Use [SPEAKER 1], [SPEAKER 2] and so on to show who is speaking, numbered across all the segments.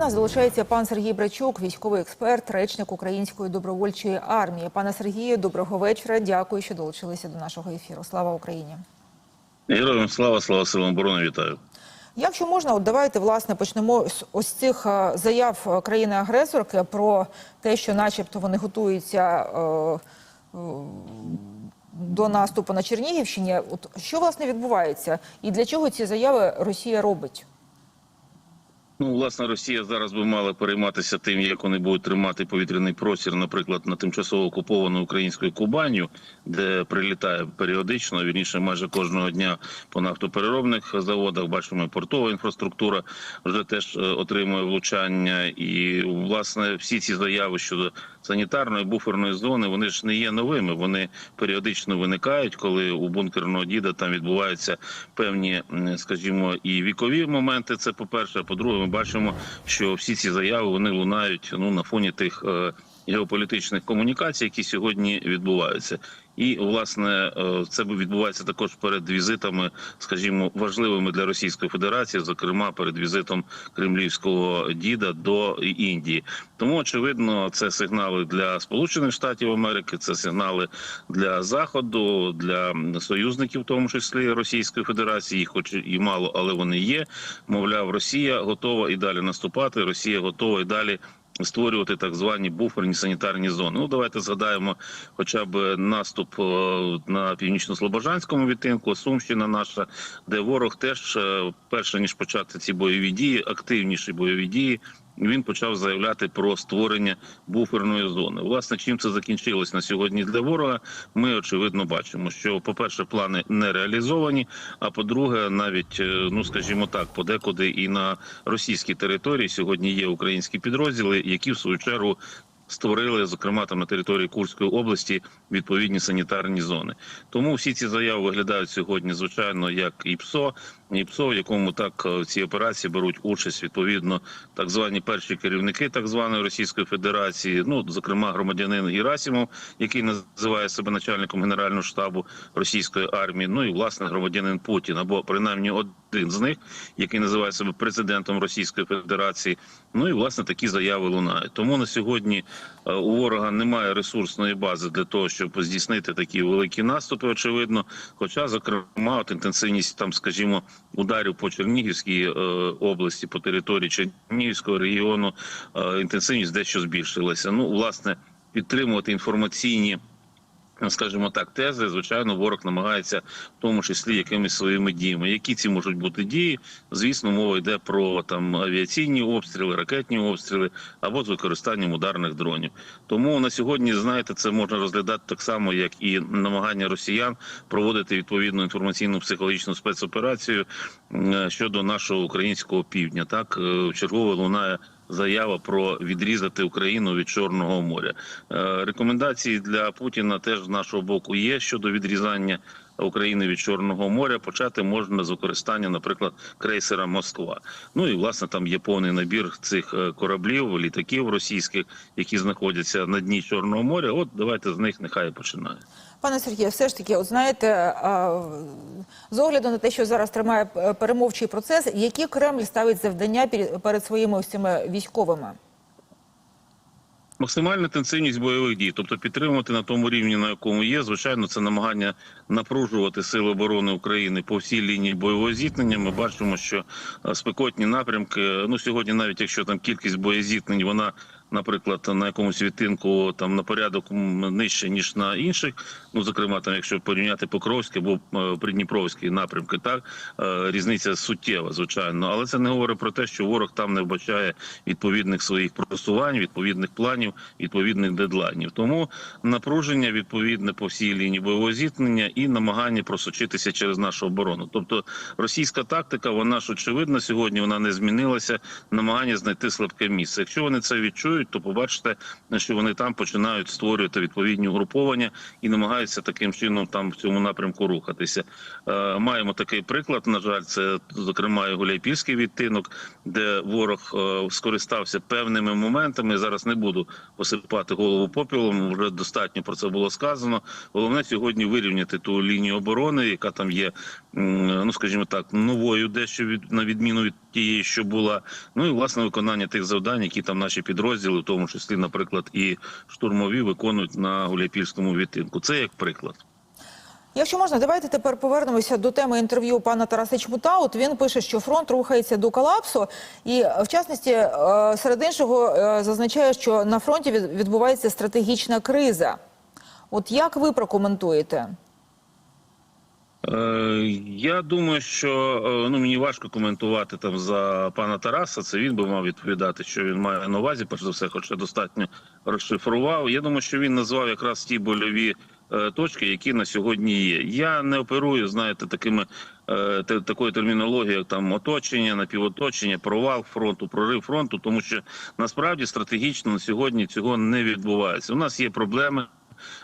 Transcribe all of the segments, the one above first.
[SPEAKER 1] У нас долучається пан Сергій Брачук, військовий експерт, речник Української добровольчої армії. Пане Сергію, доброго вечора. Дякую, що долучилися до нашого ефіру. Слава Україні!
[SPEAKER 2] Героям слава, слава силам оборони, вітаю.
[SPEAKER 1] Якщо можна, от давайте власне почнемо з ось цих е, заяв е, країни-агресорки про те, що, начебто, вони готуються е, е, до наступу на Чернігівщині. От що власне відбувається, і для чого ці заяви Росія робить?
[SPEAKER 2] Ну, власне, Росія зараз би мала перейматися тим, як вони будуть тримати повітряний простір, наприклад, на тимчасово окуповану українською Кубаню, де прилітає періодично, вірніше майже кожного дня по нафтопереробних заводах. Бачимо, портова інфраструктура вже теж е, отримує влучання. І власне всі ці заяви щодо санітарної буферної зони вони ж не є новими. Вони періодично виникають, коли у бункерного діда там відбуваються певні, скажімо, і вікові моменти. Це по перше. А по-друге, ми бачимо, що всі ці заяви вони лунають ну на фоні тих. Геополітичних комунікацій, які сьогодні відбуваються, і власне е, це відбувається також перед візитами, скажімо, важливими для Російської Федерації, зокрема перед візитом кремлівського діда до Індії. Тому очевидно, це сигнали для Сполучених Штатів Америки, це сигнали для Заходу, для союзників, в тому числі Російської Федерації, їх хоч і мало, але вони є. Мовляв, Росія готова і далі наступати. Росія готова і далі. Створювати так звані буферні санітарні зони. Ну давайте згадаємо, хоча б наступ е, на північно-слобожанському відтинку, Сумщина наша, де ворог теж е, перше ніж почати ці бойові дії, активніші бойові дії. Він почав заявляти про створення буферної зони. Власне, чим це закінчилось на сьогодні для ворога? Ми очевидно бачимо, що, по-перше, плани не реалізовані. А по-друге, навіть е, ну скажімо так, подекуди і на російській території сьогодні є українські підрозділи, які в свою чергу створили, зокрема там на території Курської області, відповідні санітарні зони. Тому всі ці заяви виглядають сьогодні, звичайно, як і ПСО, і ПСО, в якому так е, в цій операції беруть участь відповідно так звані перші керівники так званої Російської Федерації. Ну зокрема, громадянин Герасимов, який називає себе начальником генерального штабу російської армії. Ну і власне громадянин Путін, або принаймні один з них, який називає себе президентом Російської Федерації. Ну і власне такі заяви лунають. Тому на сьогодні е, у ворога немає ресурсної бази для того, щоб здійснити такі великі наступи. Очевидно, хоча зокрема от інтенсивність там, скажімо, ударів по Чернігівській е, області, по території Чернігівського регіону, е, інтенсивність дещо збільшилася. Ну, власне, підтримувати інформаційні. Скажімо так, тези, звичайно, ворог намагається в тому числі якимись своїми діями. Які ці можуть бути дії? Звісно, мова йде про там авіаційні обстріли, ракетні обстріли або з використанням ударних дронів. Тому на сьогодні, знаєте, це можна розглядати так само, як і намагання росіян проводити відповідну інформаційну психологічну спецоперацію щодо нашого українського півдня. Так е, чергово лунає заява про відрізати Україну від Чорного моря. Е, Рекомендації для Путіна теж з нашого боку є щодо відрізання. України від Чорного моря почати можна з використання, наприклад, крейсера Москва. Ну і власне там є повний набір цих е, кораблів, літаків російських, які знаходяться на дні Чорного моря. От давайте з них нехай і починає.
[SPEAKER 1] Пане Сергію, все ж таки, от знаєте, з огляду на те, що зараз тримає е, перемовчий процес, які Кремль ставить завдання перед своїми цими військовими?
[SPEAKER 2] Максимальна інтенсивність бойових дій, тобто підтримувати на тому рівні, на якому є, звичайно, це намагання напружувати сили оборони України по всій лінії бойового зіткнення. Ми бачимо, що е, спекотні напрямки. Ну сьогодні, навіть якщо там кількість боєзіткнень, вона. Наприклад, на якомусь відтинку там на порядок нижче ніж на інших. Ну зокрема, там, якщо порівняти Покровське або е, Придніпровські напрямки, так е, різниця суттєва, звичайно. Але це не говорить про те, що ворог там не вбачає відповідних своїх просувань, відповідних планів, відповідних дедлайнів. Тому напруження відповідне по всій лінії бойового зіткнення і намагання просочитися через нашу оборону. Тобто російська тактика, вона ж очевидна сьогодні, вона не змінилася. Намагання знайти слабке місце. Якщо вони це відчують, то побачите, що вони там починають створювати відповідні угруповання і намагаються таким чином там в цьому напрямку рухатися. Е, маємо такий приклад. На жаль, це зокрема і Гуляйпільський відтинок, де ворог е, скористався певними моментами. Зараз не буду посипати голову попілом. Вже достатньо про це було сказано. Головне сьогодні вирівняти ту лінію оборони, яка там є, ну скажімо так, новою, дещо від на відміну від тієї, що була. Ну і власне виконання тих завдань, які там наші підрозділи, в тому числі, наприклад, і штурмові, виконують на Гуляйпільському відтинку. Це як приклад.
[SPEAKER 1] Якщо можна, давайте тепер повернемося до теми інтерв'ю пана Тараса Чмута. От він пише, що фронт рухається до колапсу, і в частності е, серед іншого е, зазначає, що на фронті відбувається стратегічна криза. От як ви прокоментуєте?
[SPEAKER 2] Е, Я думаю, що е, ну мені важко коментувати там за пана Тараса. Це він би мав відповідати, що він має на увазі. Перш за все, хоча достатньо розшифрував. Я думаю, що він назвав якраз ті больові е, точки, які на сьогодні є. Я не оперую, знаєте, такими такою термінологією, як там оточення, напівоточення, провал фронту, прорив фронту, тому що насправді стратегічно на сьогодні цього не відбувається. У нас є проблеми.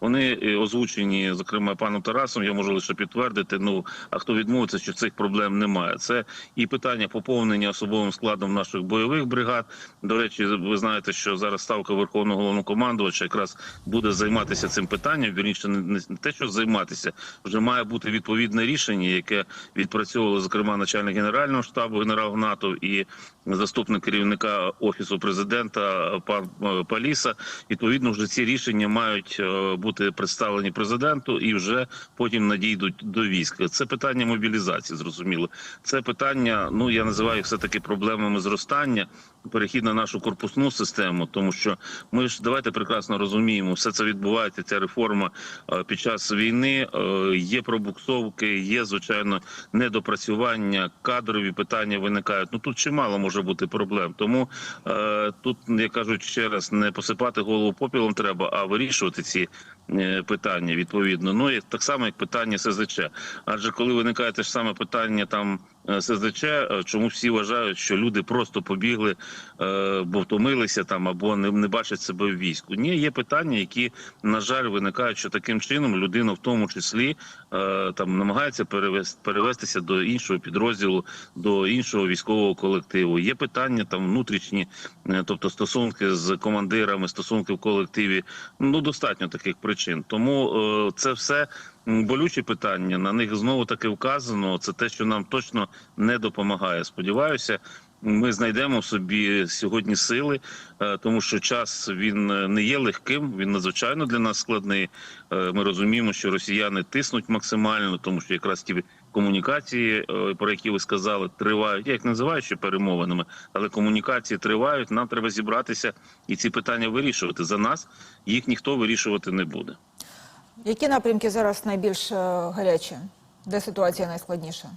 [SPEAKER 2] Вони е, озвучені, зокрема, паном Тарасом. Я можу лише підтвердити. Ну а хто відмовиться, що цих проблем немає. Це і питання поповнення особовим складом наших бойових бригад. До речі, ви знаєте, що зараз ставка верховного головнокомандувача якраз буде займатися цим питанням. Вірніше, не, те, що займатися, вже має бути відповідне рішення, яке відпрацьовували зокрема начальник генерального штабу генерал Гнатов і заступник керівника офісу президента пан е, Паліса. Відповідно, вже ці рішення мають е, бути представлені президенту і вже потім надійдуть до війська. Це питання мобілізації, зрозуміло. Це питання. Ну я називаю все таки проблемами зростання. Перехід на нашу корпусну систему, тому що ми ж давайте прекрасно розуміємо, все це відбувається. Ця реформа е, під час війни е, є пробуксовки, є звичайно недопрацювання, кадрові питання виникають. Ну тут чимало може бути проблем. Тому е, тут я кажу ще раз, не посипати голову попілом треба, а вирішувати ці питання відповідно. Ну і так само, як питання СЗЧ. Адже коли виникає те ж саме питання там СЗЧ, е, чому всі вважають, що люди просто побігли, е, бо втомилися там або не, не бачать себе в війську. Ні, є питання, які на жаль виникають, що таким чином людина, в тому числі, е, там намагається перевести перевестися до іншого підрозділу, до іншого військового колективу. Є питання там внутрішні, е, тобто стосунки з командирами, стосунки в колективі. Ну достатньо таких причин. Тому е, це все. Болючі питання на них знову таки вказано. Це те, що нам точно не допомагає. Сподіваюся, ми знайдемо в собі сьогодні сили, е, тому що час він е, не є легким. Він надзвичайно для нас складний. Е, Ми розуміємо, що росіяни тиснуть максимально, тому що якраз ті комунікації, про які ви сказали, тривають. Я їх називаю ще перемовинами, але комунікації тривають. Нам треба зібратися і ці питання вирішувати. За нас їх ніхто вирішувати не буде.
[SPEAKER 1] Які напрямки зараз найбільш е, гарячі? Де ситуація найскладніша?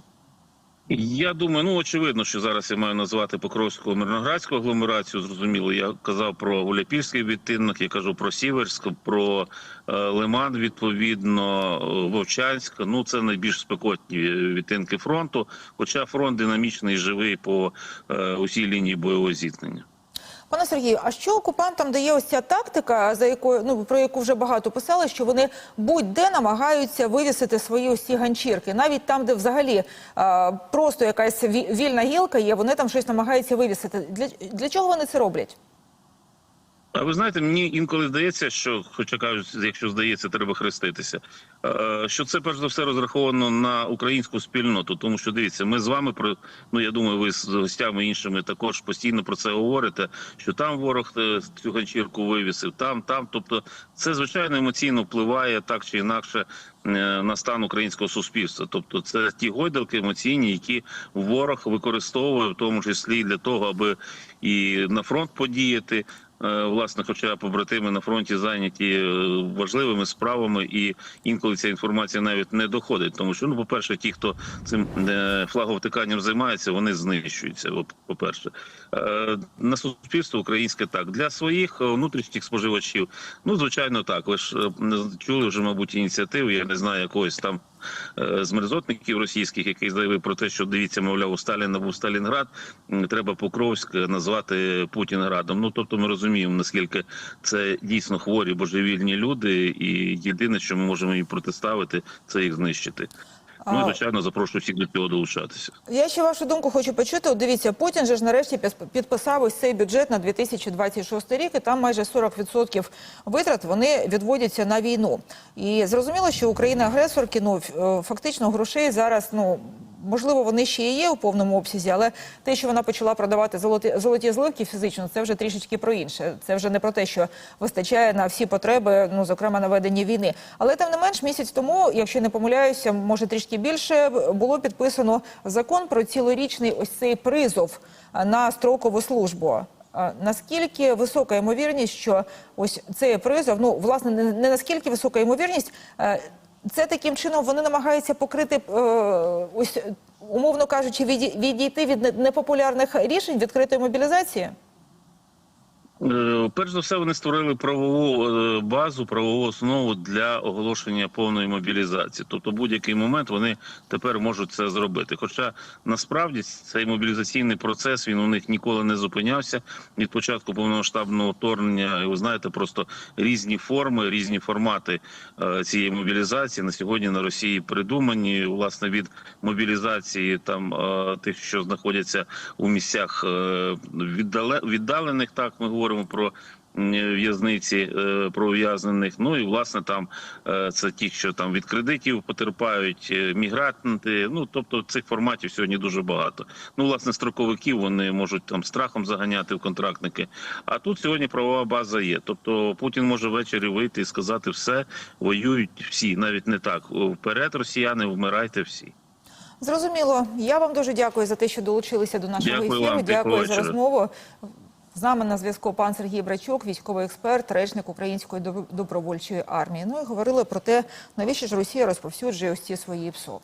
[SPEAKER 2] Я думаю, ну очевидно, що зараз я маю назвати Покровську мирноградську агломерацію. Зрозуміло, я казав про Гуляпільський відтинок, я кажу про Сіверськ, про е, Лиман, відповідно, е, Вовчанськ. Ну це найбільш спекотні відтинки фронту. Хоча фронт динамічний, живий по усій лінії бойового зіткнення.
[SPEAKER 1] Пане Сергію, а що окупантам дає ось ця тактика, за якою ну про яку вже багато писали, що вони будь-де намагаються вивісити свої ці ганчірки, навіть там, де взагалі а, просто якась вільна гілка є, вони там щось намагаються вивісити. Для, для чого вони це роблять?
[SPEAKER 2] А ви знаєте, мені інколи здається, що, хоча кажуть, якщо здається, треба хреститися. е, Що це перш за все розраховано на українську спільноту, тому що дивіться, ми з вами про ну я думаю, ви з гостями іншими також постійно про це говорите. Що там ворог е, цю ганчірку вивісив, там, там. Тобто, це звичайно емоційно впливає так чи інакше е, на стан українського суспільства. Тобто, це ті гойдалки емоційні, які ворог використовує, в тому числі для того, аби і на фронт подіяти. Е, Власне, хоча побратими на фронті зайняті е, важливими справами, і інколи ця інформація навіть не доходить. Тому що, ну, по-перше, ті, хто цим е, флаговтиканням займається, вони знищуються. О, По-перше, Е, на суспільство українське так для своїх внутрішніх споживачів. Ну, звичайно, так. Ви ж е, чули вже, мабуть, ініціативу. Я не знаю якогось там з мерзотників російських, який заявив про те, що дивіться, мовляв, у Сталіна був Сталінград. Треба Покровськ назвати Путінградом. Ну тобто, ми розуміємо, наскільки це дійсно хворі божевільні люди, і єдине, що ми можемо їм протиставити, це їх знищити. Ну звичайно, запрошую всіх до цього долучатися.
[SPEAKER 1] Я ще вашу думку хочу почути. От дивіться, Путін же ж нарешті підписав ось цей бюджет на 2026 рік, і там майже 40% витрат вони відводяться на війну. І зрозуміло, що Україна агресор ну е, фактично грошей зараз ну можливо, вони ще і є у повному обсязі, але те, що вона почала продавати золоті, золоті зливки фізично, це вже трішечки про інше. Це вже не про те, що вистачає на всі потреби, ну зокрема на ведення війни. Але тим не менш, місяць тому, якщо не помиляюся, може трішки більше, було підписано закон про цілорічний ось цей призов на строкову службу. Наскільки висока ймовірність, що ось цей призов, ну власне, не, наскільки висока ймовірність, це таким чином вони намагаються покрити е, ось умовно кажучи, відій- відійти від непопулярних рішень відкритої мобілізації.
[SPEAKER 2] Е, Перш за все, вони створили правову е, базу, правову основу для оголошення повної мобілізації. Тобто, будь-який момент вони тепер можуть це зробити. Хоча насправді цей мобілізаційний процес він у них ніколи не зупинявся від початку повномасштабного вторгнення. І ви знаєте, просто різні форми, різні формати е, цієї мобілізації на сьогодні на Росії придумані. Власне від мобілізації там тих, що знаходяться у місцях віддалених, так ми говоримо про в'язниці е, про ув'язнених. Ну і власне там е, це ті, що там від кредитів потерпають, е, мігранти. Ну тобто цих форматів сьогодні дуже багато. Ну, власне, строковиків вони можуть там страхом заганяти в контрактники. А тут сьогодні правова база є. Тобто Путін може ввечері вийти і сказати все, воюють всі, навіть не так. Вперед, росіяни, вмирайте всі.
[SPEAKER 1] Зрозуміло. Я вам дуже дякую за те, що долучилися до нашого
[SPEAKER 2] Дякую
[SPEAKER 1] ефіру.
[SPEAKER 2] вам,
[SPEAKER 1] Дякую за
[SPEAKER 2] вечора.
[SPEAKER 1] розмову. З нами на зв'язку пан Сергій Брачок, військовий експерт, речник Української доб- добровольчої армії. Ну і говорили про те, навіщо ж Росія розповсюджує ось ці свої ПСО.